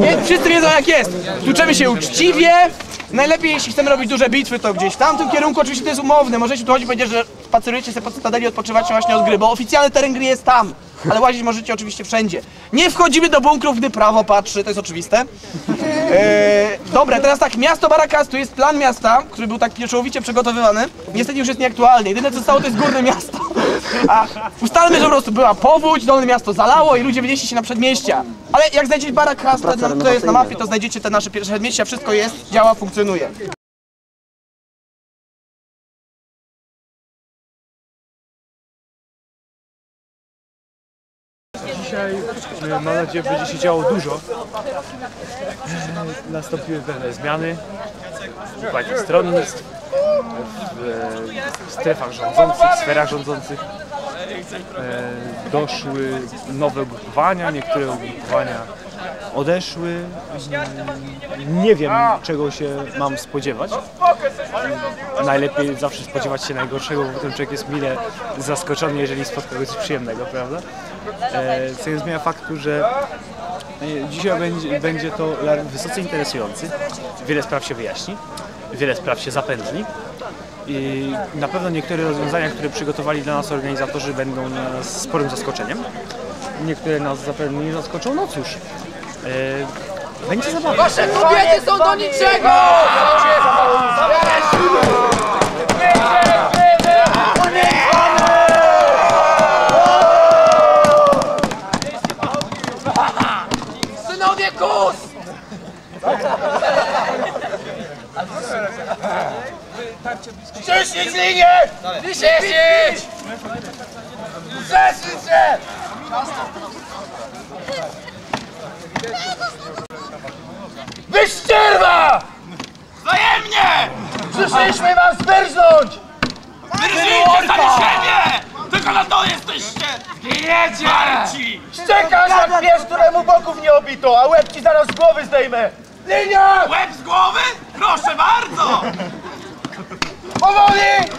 Wie, wszyscy wiedzą jak jest. Tłuczemy się uczciwie. Najlepiej jeśli chcemy robić duże bitwy, to gdzieś w tamtym kierunku oczywiście to jest umowne. Możecie tu chodzić powiedzieć, że spacerujecie sobie po cytadeli, odpoczywacie właśnie od gry, bo oficjalny teren gry jest tam. Ale łazić możecie oczywiście wszędzie. Nie wchodzimy do bunkrów, gdy prawo patrzy, to jest oczywiste. Eee, dobra, teraz tak, miasto Barakas, tu jest plan miasta, który był tak pieczołowicie przygotowywany. Niestety już jest nieaktualny. Jedyne co zostało to jest górne miasto. A ustalmy, że po prostu była powódź, dolne miasto zalało i ludzie wynieśli się na przedmieścia. Ale jak znajdziecie Barakas, to, to jest na mapie, to znajdziecie te nasze pierwsze przedmieścia, wszystko jest, działa, funkcjonuje. Dzisiaj e, mam nadzieję będzie się działo dużo. E, Nastąpiły pewne zmiany w układzie stronnictw, w e, strefach rządzących, sferach rządzących. Doszły nowe ugrupowania, niektóre ugrupowania odeszły. Mm, Nie wiem czego się mam spodziewać. Najlepiej zawsze spodziewać się najgorszego, bo potem człowiek jest mile zaskoczony, jeżeli spotka go coś przyjemnego, prawda? E, co nie zmienia faktu, że e, dzisiaj będzie, będzie to wysoce interesujący. Wiele spraw się wyjaśni, wiele spraw się zapędli. I na pewno niektóre rozwiązania, które przygotowali dla nas organizatorzy będą nas sporym zaskoczeniem. Niektóre nas zapewne nie zaskoczą, no cóż. E, będzie zabawa. Wasze kobiety są do niczego! Ściśnij linię! Ściśnij! Zeszli się! Wyścierwa! Wzajemnie! Przyszliśmy was wyrżnąć! Wyrzyjcie sami siebie! Tylko na to jesteście! Zginiecie! Szczekasz jak pies, któremu boków nie obito, a łeb ci zaraz z głowy zdejmę! Linia! Łeb z głowy? Proszę bardzo! Powoli!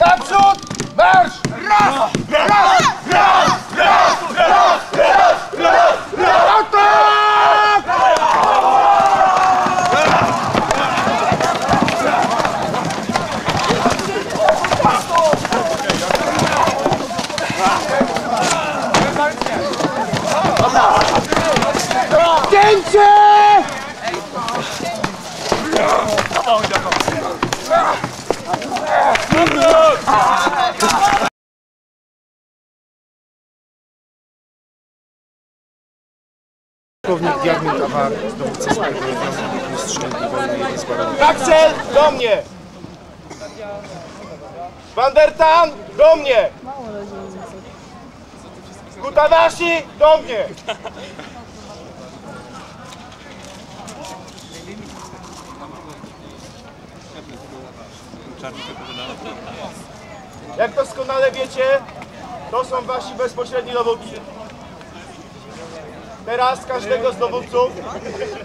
Naprzód! Marsz! Raz! Raz! Raz! Raz! Raz! Raz! Raz! Raz! Atak! Kawar, dowódca swojego regionu, do mnie! Vandertan, do mnie! Kutadashi, do mnie! Jak doskonale wiecie, to są wasi bezpośredni dowódcy. Teraz każdego z dowódców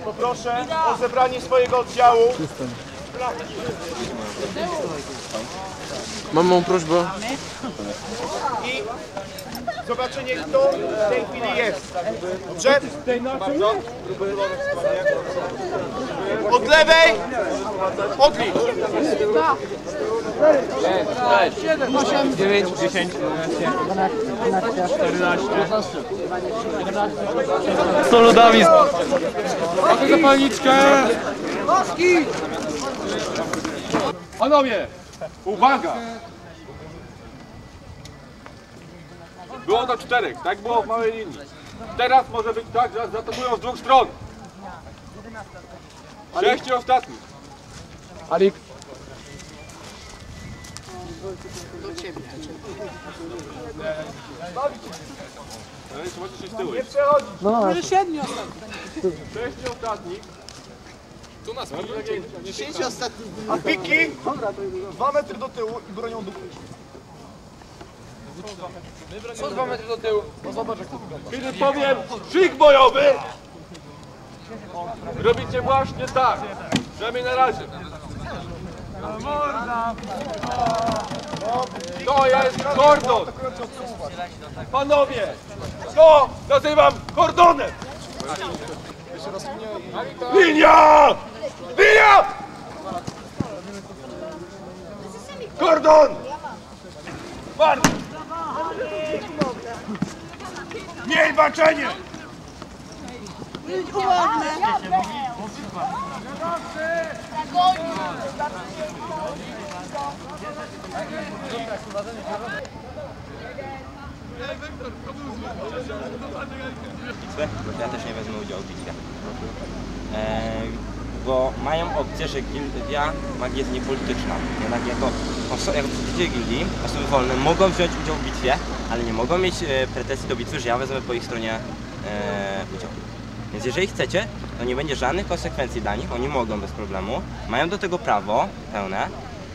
poproszę o zebranie swojego oddziału Mam mą prośbę. I zobaczenie kto w tej chwili jest. Dobrze? Bardzo. Od lewej odlicz. 7, 8, 9, 10, 11, 14, 14. Z soludami. Mamy zapalniczkę. Noski! Panowie, uwaga! Było to czterech, tak było w małej linii. Teraz może być tak, że zaatakują z dwóch stron. Sześciu ostatnich. Alik. No i zobaczcie się z tyłu. Nie przechodzi. Sześciu ostatnich. Tu nas A piki? Dwa metry do tyłu i bronią góry. Co dwa metry do tyłu? Kiedy powiem szyk bojowy, robicie właśnie tak. Przynajmniej na razie. To jest kordon! Panowie, to nazywam kordonem! Linia! Linia! Kordon! Bar! Miej baczenie! Ja też nie wezmę udziału w bitwie. Bo mają opcję, że gildia magii jest niepolityczna. Jednak jako, oso- jako gildii, osoby wolne mogą wziąć udział w bitwie, ale nie mogą mieć e, pretensji do bitwy, że ja wezmę po ich stronie e, udział. Więc jeżeli chcecie, to nie będzie żadnych konsekwencji dla nich, oni mogą bez problemu, mają do tego prawo pełne,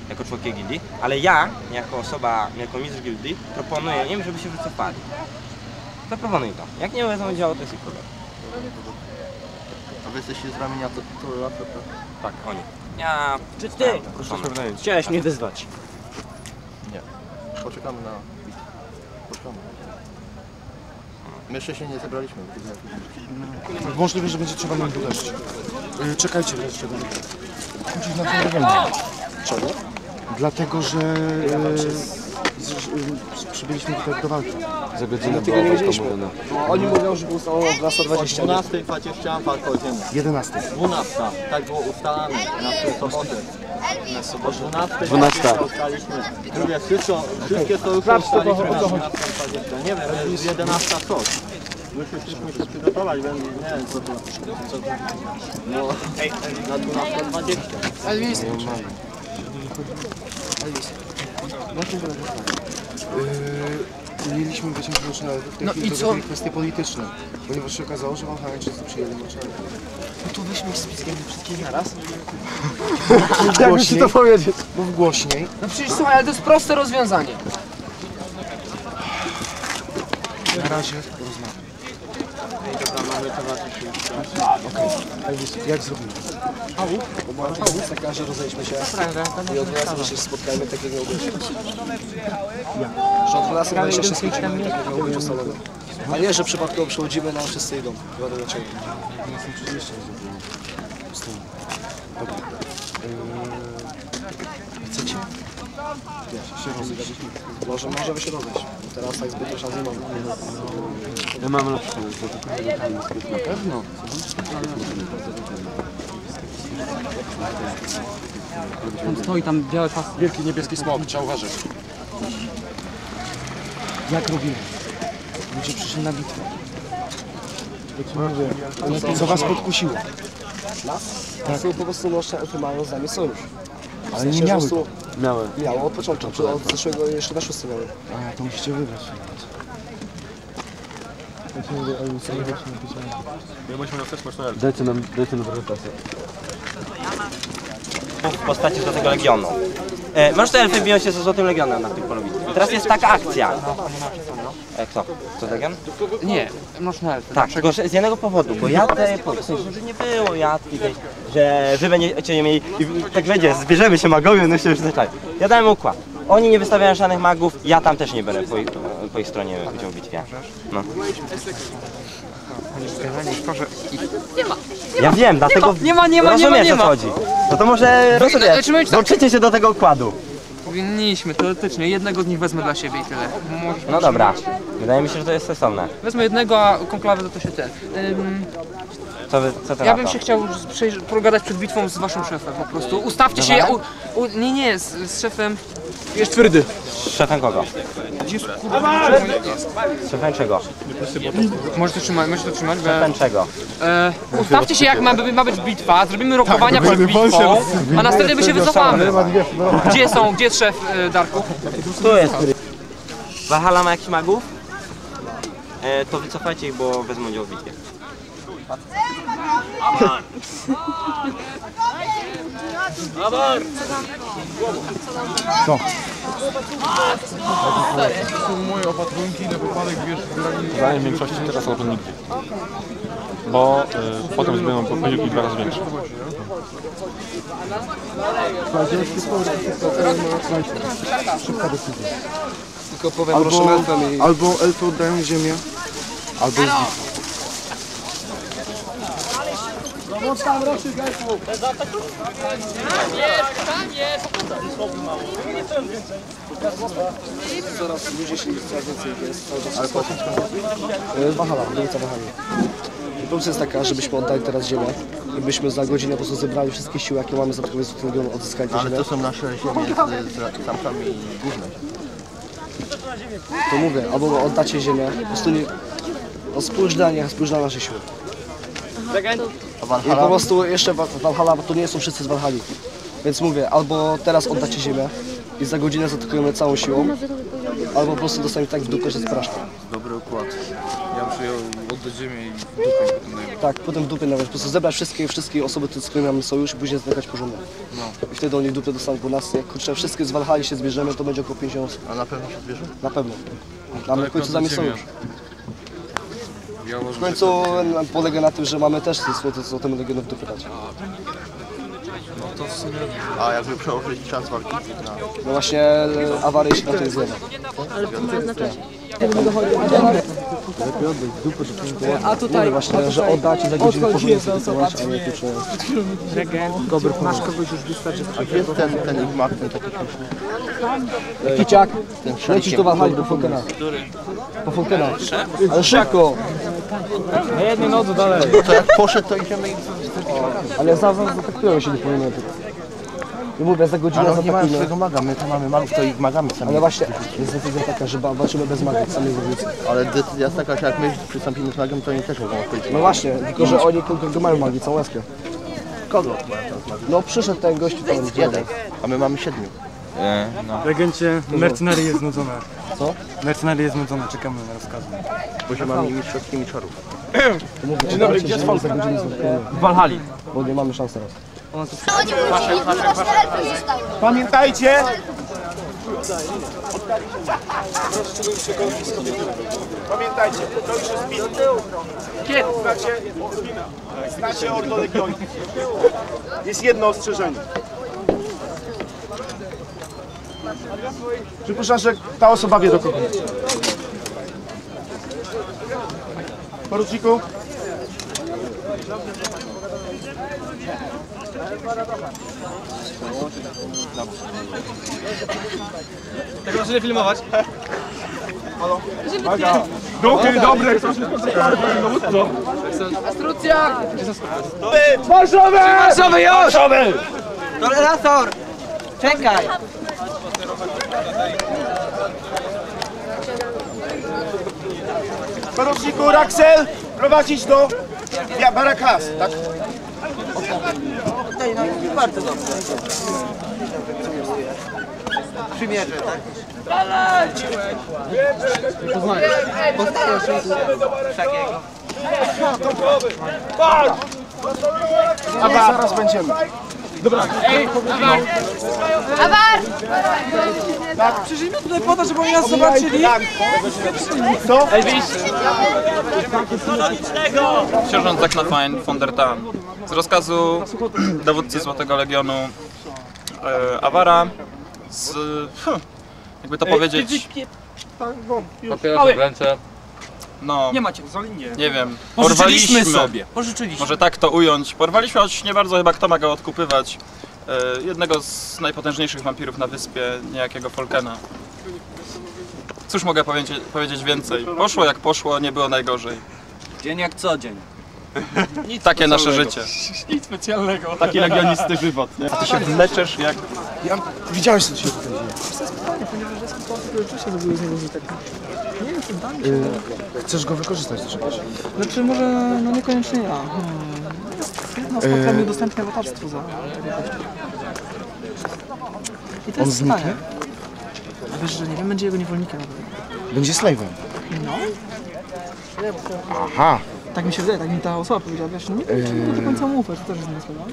jako członkowie gildii, ale ja, jako osoba, jako mistrz gildii, proponuję im, żeby się wycofali. Zaproponuj to. Jak nie wezmą udziału, to jest ich problem. Wy jesteście z ramienia to, to lata, tak? Tak, oni. Ja... Czy ty? Chciałeś mnie wezwać. Nie. Poczekamy na. Poczekamy. My jeszcze się nie zebraliśmy. Możliwe, że będzie trzeba nam uderzyć. Yy, czekajcie jeszcze. Chodzić na ten Czego? Dlatego, że przybyliśmy tutaj do walki. Za godzinę było wojsko mówione. Oni mówią, że ustało dla 120. 12 20 walka o ziemię. 11. 12. Tak było ustalane na tę sobotę. O 12. 12. Ustaliliśmy. Drugie, wszystko, wszystkie sojusze ustaliliśmy na 12. 20. Nie wiem, jest 11 coś. Musieliśmy się przygotować, więc nie wiem co to. Co to no, na 12 20. Elvis. Yy, mieliśmy wyciągnąć na w tej No chwili i to co? kwestie polityczne, ponieważ się okazało, że Wałchańczycy przyjęli Warszawę. No to weźmy ich z piskiem wszystkich naraz. Jakby ci to powiedzieć? Mów głośniej. No przecież słuchaj, ale to jest proste rozwiązanie. Na razie porozmawiam. Elvis, jak zrobimy? Umowa jest taka, że rozejdźmy się i od razu się spotkajmy tak jak miał być. Że od razu się wszystkich tak jak miał być ustalone. A nie, że przypadkowo przychodzimy, no wszyscy idą. Wiadomo dlaczego. Dobra. Yy, Chcecie? Wiesz, się rozejść. Może, możemy się rozejść. Teraz tak zbyt szans nie mamy. Ja mam lepsze. Na pewno. Tam stoi tam białe pasy. Wielki niebieski smok, trzeba uważać. Jak robimy? Ludzie przyszli na bitwę. Co was podkusiło? Nas? Tak. Są po prostu nasze elfy mają z nami sojusz. Ale nie miały. Miałem. Miało od początku, czy od zeszłego jeszcze na szóstym miały. A, to musicie wybrać. Dajcie nam, dajcie nam prezentację. W postaci Złotego Legionu. E, może te elfy biją się ze Złotym Legionem na tym polu bitwy. Teraz jest taka akcja. E, kto? Co Legion? Nie, można elfy. Tak, tylko że z jednego powodu, bo ja tutaj, po- w sensie, żeby nie było jadki tej, że wy będziecie mieli, i tak będzie, zbierzemy się magowie, no się już zaczęli. Ja dałem układ. Oni nie wystawiają żadnych magów, ja tam też nie będę po ich, po ich stronie udział w bitwie. No. Ja wiem, dlatego nie ma, nie ma, nie ma, rozumiesz nie o co ma. chodzi. No to może znaczy, dołączycie się do tego układu. Powinniśmy, teoretycznie. Jednego z nich wezmę dla siebie i tyle. Może, No dobra, wydaje mi się, że to jest sensowne. Wezmę jednego, a konklawę to się ten. Ym, Co, wy, co ty ja na bym to? się chciał przejść- pogadać przed bitwą z waszym szefem po prostu. Ustawcie się, ja, u, u, nie, nie, z, z szefem. Jest twardy. Z szefem kogo? Z szefem czego? Możesz to trzymać, możesz to trzymać. bo- Szefem czego? E, ustawcie się jak ma, ma być bitwa, zrobimy rokowania przed bitwą, a następnie my się wycofamy. Gdzie są, gdzie jest szef e, Darku? Tu jest. Wahala ma jakichś magów? E, to wycofajcie ich, bo wezmą udział w bitwie. Moje opatrunki na wypadek, wiesz, Zdaniem większości teraz albo nigdy. Bo y, potem zmienią poziomki dwa razy większe. Tylko powiem albo, albo elfy oddają ziemię, albo jest bitwa. Coraz ludzie się coraz więcej jest, Ale po Wahala, ulica Wahali. I pomysł jest taka, żebyśmy oddali teraz ziemię i byśmy za godzinę po prostu zebrali wszystkie siły, jakie mamy za tego regionu, odzyskali tę Ale ziemię. to są nasze ziemie z, z tamtami główne. To mówię, albo oddacie ziemię, po prostu nie... No spójrz na nie, spójrz na nasze siły. I po prostu jeszcze Wa- Walhalla, bo to nie są wszyscy z Walhali. Więc mówię, albo teraz oddacie ziemię i za godzinę zaatakujemy całą siłą, albo po prostu dostaniemy tak w dupę, że spraszka. Dobry układ. Ja muszę oddać ziemię i dupę i potem najmniej. Tak, potem w dupę nawet, po prostu zebrać wszystkie, wszystkie osoby, z którymi mamy sojusz i później zamykać porządek. No. I wtedy oni w dupę dostaną po nas, jak kurczę, wszystkie z Walhali się zbierzemy, to będzie około 50 osób. A na pewno się zbierze? Na pewno. Mamy w końcu z nami sojusz. Ja W końcu na- polega na tym, że mamy też coś, co, co temu regionowi w dupę dać. No to w sumie... A jakby przełożyć czas walki? Na... No właśnie e, awaria się na to zlewa. A tutaj, właśnie, że oddać i za godzinę powinien a nie kurczę. Masz kogoś już wystarczy. A gdzie jest ten, ten ich mak, ten taki śmieszny? Kiciak, lecisz do Walhali, do Falkena. Po Falkena. Ale szybko! Na jednej nodze dalej. To jak poszedł, to idziemy i... Ale za was zaatakują się, nie powinno Nie mówię, za godzinę Ale oni nie mają zaatakujmy. swojego maga, my to mamy magów, to ich magami sami. Ale właśnie, jest decyzja taka, że ba- walczymy bez magii, sami wojownicy. Ale decyzja jest taka, że jak my przystąpimy z magiem, to oni też mogą odchodzić. No właśnie, tylko że oni kogo mają magii, całą łaskę. Kogo mają teraz? No przyszedł ten gość tam. Jeden, a my mamy siedmiu. Regencie, mercenary jest znudzone. Co? Mercenary jest znudzone, czekamy na rozkazy. Poziomami mistrzowskimi czarów. Dzień dobry, gdzie jest Falken? W Walhali. Bo nie mamy szans teraz. Pamiętajcie! Pamiętajcie, to już jest bitwa. Kiedy? Znacie, znacie Ordo. Jest jedno ostrzeżenie. Przypuszczam, że ta osoba wie do kogo. Poruczniku? Tego zaczynę filmować. Duchy dobre! Instrukcja! Marszowy! Marszowy już! Tolerator! Czekaj! Poruczniku Raxel, prowadzić do ja, Barakas, tak? Bardzo dobrze. Przymierzę, tak? Takiego. A zaraz będziemy. Awar! Przyjrzyjmy tutaj po to, żeby oni nas zobaczyli. Co? Sierżant Zaknafein von der Tan. Z rozkazu dowódcy Złotego Legionu e, Awara z... Hm, jakby to powiedzieć... Papierosy w ręce. No, Nie macie. nie wiem. Pożyczyliśmy porwaliśmy- sobie. Pożyczyliśmy. Może tak to ująć. Porwaliśmy, choć nie bardzo chyba kto ma go odkupywać. E, jednego z najpotężniejszych wampirów na wyspie, niejakiego Folkena. Cóż mogę powiedzieć, powiedzieć więcej? Poszło jak poszło, nie było najgorzej. Dzień jak co dzień. Takie nasze życie. Nic specjalnego. Taki legionisty żywot, nie? A ty się wleczesz jak... Ja, widziałeś co się tutaj dzieje. Yy, chcesz go wykorzystać do czegoś? Znaczy może, no niekoniecznie ja. Hmm. Jedno spotkanie udostępnia lekarstwo za I to On jest zniknie? stanie. A wiesz, że nie wiem, będzie jego niewolnikiem. Będzie slave'em. No, Aha. tak mi się wydaje, tak mi ta osoba powiedziała, wiesz, no nie mi to do końca mu to też jest niesłowa.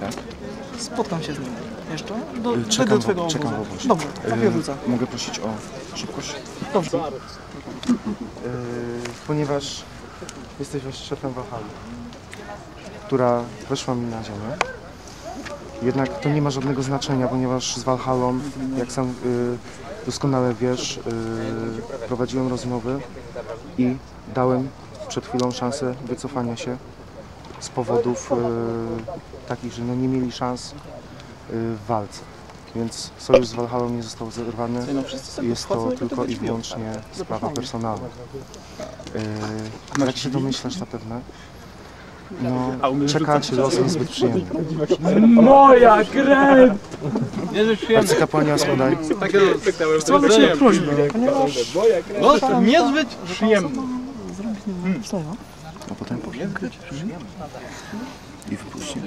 Tak. Spotkam się z nim jeszcze, do, Yy, będę Czekam, do twojego czekam obozu. Dobra, papier Yy, rzucę. Mogę prosić o szybkość? Dobrze. Yy, ponieważ jesteś właśnie szefem Walhali, która weszła mi na ziemię. Jednak to nie ma żadnego znaczenia, ponieważ z Walhalą, jak sam yy, doskonale wiesz, yy, prowadziłem rozmowy i dałem przed chwilą szansę wycofania się z powodów e, takich, że no nie mieli szans e, w walce. Więc sojusz z Walhalą nie został zerwany. Jest to tylko i wyłącznie sprawa personalna. E, jak się domyślasz zapewne, no, czeka Cię los niezbyt przyjemny. Moja krew! Niezbyt przyjemny. Arcykapłanie Asmodaj. Co by cię prośbę? No, niezbyt przyjemny. A potem i wypuści.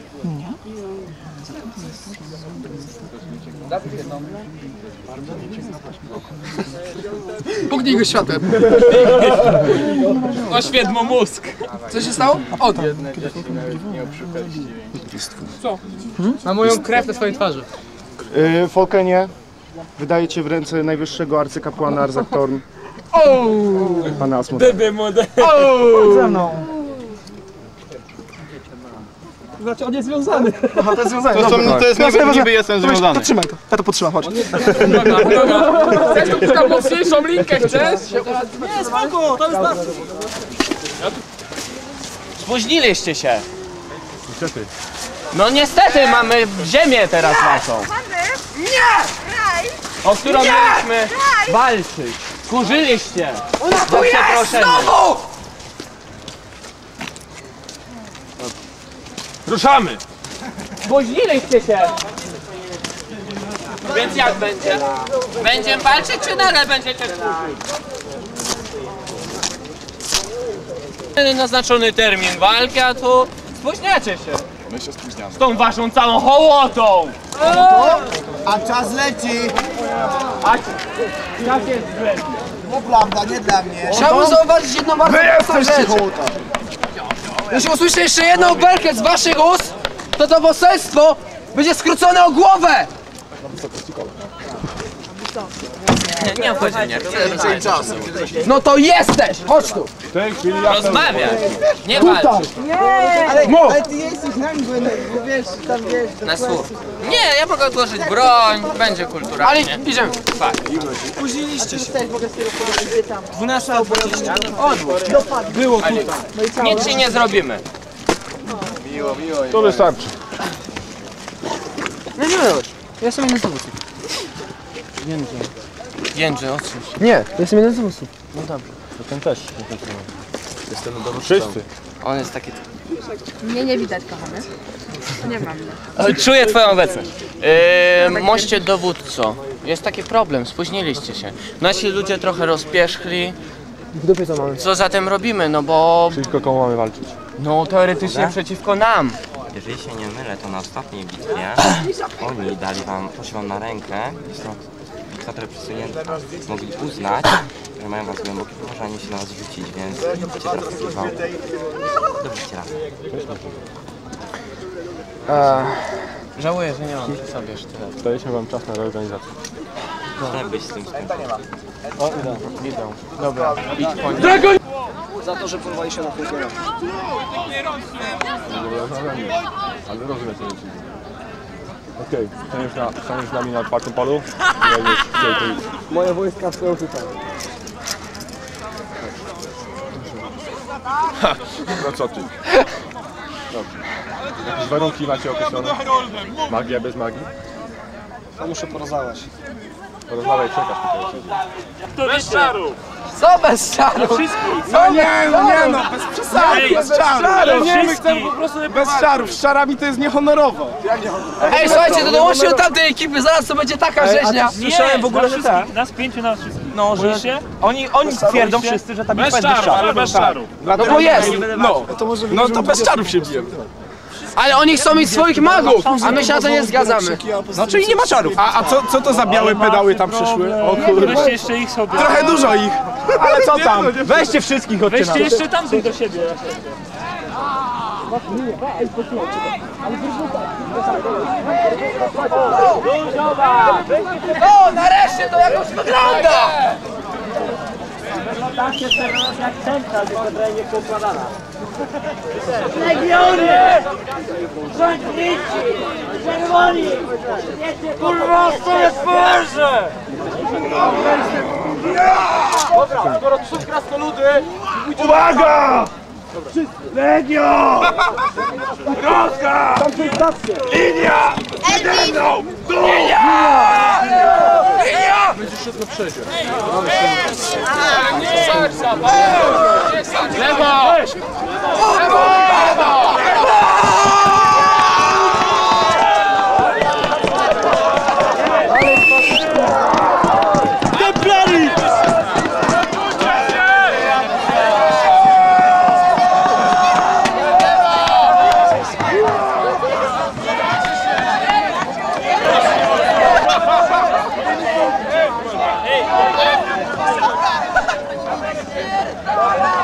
Puknij go światłem. Oświet mu mózg. Co się stało? O to. Co? Na moją krew na swojej twarzy. Yy, Folkenie, wydaje Cię w ręce najwyższego arcykapłana Arzak Torn! Pana Asmodeja. Dyby młode. O! Ze mną. Znaczy on jest związany. Aha, to jest związane. To są- to jest niby- niby jestem związany. To trzymaj to. Ja to podtrzymam, chodź. Dobra, dobra. Chcesz tu tam mocniejszą linkę, chcesz? Nie, spoko, to wystarczy. Spóźniliście się. Niestety. No niestety mamy ziemię teraz naszą. Nie! O którą Nie! mieliśmy walczyć. Skurzyliście. Ona tu jest znowu! Ruszamy! Spóźniliście się. Więc jak będzie? Będziemy walczyć, czy nadal będziecie służyć? Naznaczony termin walki, a tu spóźniacie się. My się spóźniamy. Z tą waszą całą hołotą. A czas leci! A czas jest zły. Nieprawda, nie dla mnie. Chciałbym zauważyć jedną bardzo prostą rzecz. Jeśli usłyszę jeszcze jedną belkę z waszych ust, to to poselstwo będzie skrócone o głowę! Nie, nie obchodzi mnie. Więcej czasu. No to jesteś! Chodź tu! W tej chwili. Nie walczyć. Nie, ale, Mów. ale ty jesteś nami, bo, bo wiesz, tam wiesz... Na słów. Nie, ja mogę odłożyć broń, będzie kulturalnie. Ale idziemy. Tak. Spóźniliście się. 12 Odłóż. Było tutaj. Nic ci nie zrobimy. Miło, miło. To wystarczy. No nie miałeś. Ja jestem jeden z dowódców. Jędrzej. Jędrzej, odsuń się. Nie, jestem jeden z dowódców. No dobrze. To ten też. Jestem dowódcą. Wszyscy. On jest taki... Mnie nie widać, kochany. Nie mam mnie. Czuję twoją obecność. Yy, moście dowódco. Jest taki problem, spóźniliście się. Nasi ludzie trochę rozpierzchli. W dupie co mamy? Co zatem robimy? No bo... Przeciwko komu mamy walczyć? No teoretycznie Dobra. przeciwko nam. Jeżeli się nie mylę, to na ostatniej bitwie oni dali wam, poszli wam na rękę, jest to kwaterę przesunięta. Mogli uznać, że mają was głębokie położenie się na was rzucić, więc będziecie teraz zrywał. Dobrze raz. Eee, żałuję, że nie mam przy sobie tyle. Daliśmy wam czas na reorganizację. Źle byś z tym skończył. O, idą, idą. Dobra, idź po nich. Za to, że porwali się na Fulgera. Ale rozumiem co myślisz. Okej, staniesz, na, staniesz z nami na otwartym polu. Już. Moje wojska stoją tutaj. Ha, no co ty? Dobrze. Jakieś warunki macie określone? Magia bez magii? To muszę porozmawiać. Porozmawiaj, przekaż tutaj. Bez czaru! Co bez czaru? No nie, no nie, no, bez przesady, bez czaru, Nie, my wszystkich. chcemy po prostu bez czarów, z czarami to jest niehonorowo. Ej, słuchajcie, to dołączcie do tamtej ekipy, zaraz to będzie taka rzeźnia. Słyszałem w ogóle, że tak. Nas pięciu, nas wszystkich. No, że oni, oni twierdzą wszyscy, że ta bitwa jest bez czarów. Ale bez czarów. No bo jest. No, no to bez czarów się bijemy. Ale oni chcą mieć swoich magów, a my się na to nie zgadzamy. No, czyli nie ma czarów. A, a co, co to za białe pedały tam przyszły? O kurde. Weźcie jeszcze ich sobie. Trochę dużo ich. Ale co tam? Weźcie wszystkich od Weźcie jeszcze tamtych do siebie. No, nareszcie to jakoś wygląda! Tak jest teraz jak centra, tylko trochę nie poukładana. Legionie! Rządnicy! Czerwoni! Kurwa, co jest poerze! Dobra, skoro trzy krasnoludy... Uwaga! Legio! Rozkaz! Linia! Przede mną! Tu! Linia! Będziesz szedł na przejście. Lewo! Możecie